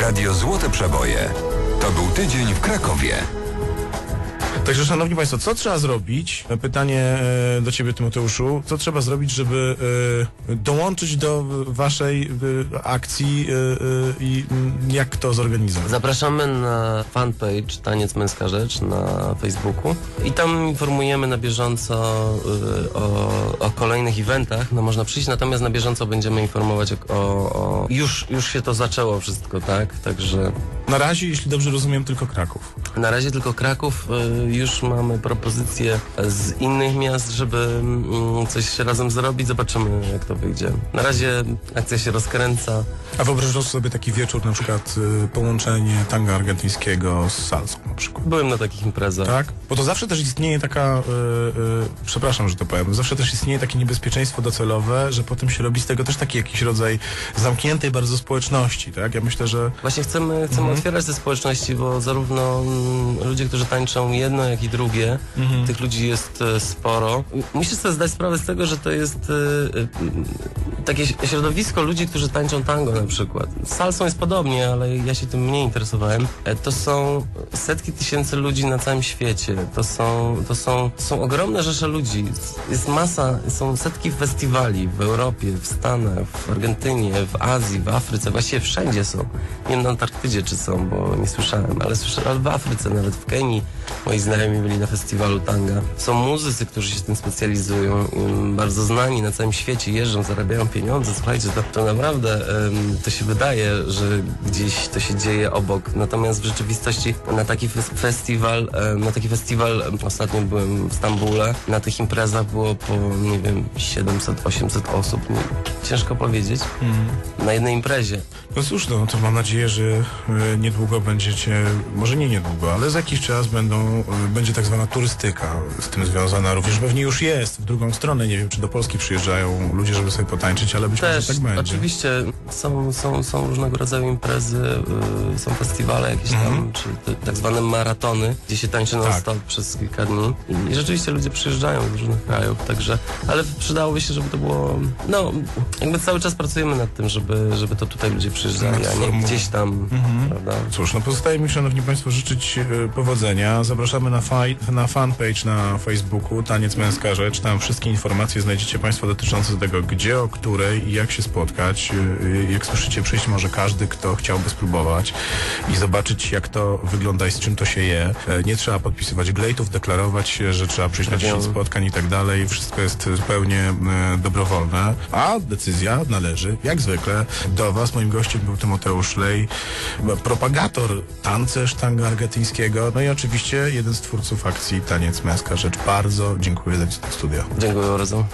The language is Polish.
Radio Złote Przeboje. To był tydzień w Krakowie. Także szanowni państwo, co trzeba zrobić? Pytanie e, do ciebie Tymoteuszu. Co trzeba zrobić, żeby e, dołączyć do waszej e, akcji i jak to zorganizować? Zapraszamy na fanpage Taniec Męska Rzecz na Facebooku i tam informujemy na bieżąco o kolejnych eventach. No można przyjść, natomiast na bieżąco będziemy informować o, o. Już, już się to zaczęło wszystko, tak? Także Na razie, jeśli dobrze rozumiem, tylko Kraków. na razie tylko Kraków. y, Już mamy propozycje z innych miast, żeby mm, coś razem zrobić. Zobaczymy, jak to wyjdzie. Na razie akcja się rozkręca. A wyobrażasz sobie taki wieczór, na przykład y, połączenie tanga argentyńskiego z salsą na przykład? Byłem na takich imprezach. Tak? Bo to zawsze też istnieje taka, y, y, przepraszam, że to powiem, zawsze też istnieje takie niebezpieczeństwo docelowe, że potem się robi z tego też taki jakiś rodzaj zamkniętej bardzo społeczności, tak? Ja myślę, że Właśnie chcemy, chcemy otwierać te społeczności, bo zarówno mm, ludzie, którzy tańczą jedno, jak i drugie, tych ludzi jest e, sporo. Musisz sobie zdać sprawę z tego, że to jest e, e, takie środowisko ludzi, którzy tańczą tango na przykład. Z salsą jest podobnie, ale ja się tym mniej interesowałem. E, To są setki tysięcy ludzi na całym świecie. To są, to są, są ogromne rzesze ludzi. Jest masa, są setki festiwali w Europie, w Stanach, w Argentynie, w Azji, w Afryce. Właściwie wszędzie są. Nie wiem na Antarktydzie czy są, bo nie słyszałem, ale słyszałem, w Afryce, nawet w Kenii. Moi znajomi byli na festiwalu tanga. Są muzycy, którzy się tym specjalizują, bardzo znani na całym świecie, jeżdżą, zarabiają pieniądze. Słuchajcie, to, to naprawdę to się wydaje, że gdzieś to się dzieje obok. Natomiast w rzeczywistości na taki fes- festiwal, na taki festiwal ostatnio byłem w Stambule. Na tych imprezach było po, nie wiem, 700-800 osób. Nie, ciężko powiedzieć. Na jednej imprezie. No cóż, no to mam nadzieję, że e, niedługo będziecie, może nie niedługo, ale za jakiś czas będą, e, będzie tak zwana turystyka z tym związana. Również pewnie już jest w drugą stronę. Nie wiem, czy do Polski przyjeżdżają ludzie, żeby sobie potańczyć, ale być Też, może tak będzie. oczywiście są, są, są różnego rodzaju imprezy, y, są festiwale jakieś tam, czy te, tak zwane maratony, gdzie się tańczy non Tak. stop przez kilka dni I, i rzeczywiście ludzie przyjeżdżają z różnych krajów, także, ale przydałoby się, żeby to było, no, jakby cały czas pracujemy nad tym, żeby, żeby to tutaj ludzie przyjeżdżali, a nie gdzieś tam, prawda? Cóż, no pozostaje mi, szanowni państwo, życzyć e, powodzenia. Zapraszamy na, na fanpage na Facebooku Taniec Męska Rzecz. Tam wszystkie informacje znajdziecie państwo dotyczące tego, gdzie, o której i jak się spotkać. E, Jak słyszycie, przyjść może każdy, kto chciałby spróbować i zobaczyć, jak to wygląda i z czym to się je. E, Nie trzeba podpisywać glejtów, deklarować się, że trzeba przyjść na 10 spotkań i tak dalej. Wszystko jest zupełnie e, dobrowolne. A decyzja należy, jak zwykle, do Was. Moim gościem był Tymoteusz Lej, propagator tancerz tanga argentyńskiego, no i oczywiście jeden z twórców akcji Taniec Męska Rzecz. Bardzo dziękuję za wizytę w studio. Dziękuję bardzo.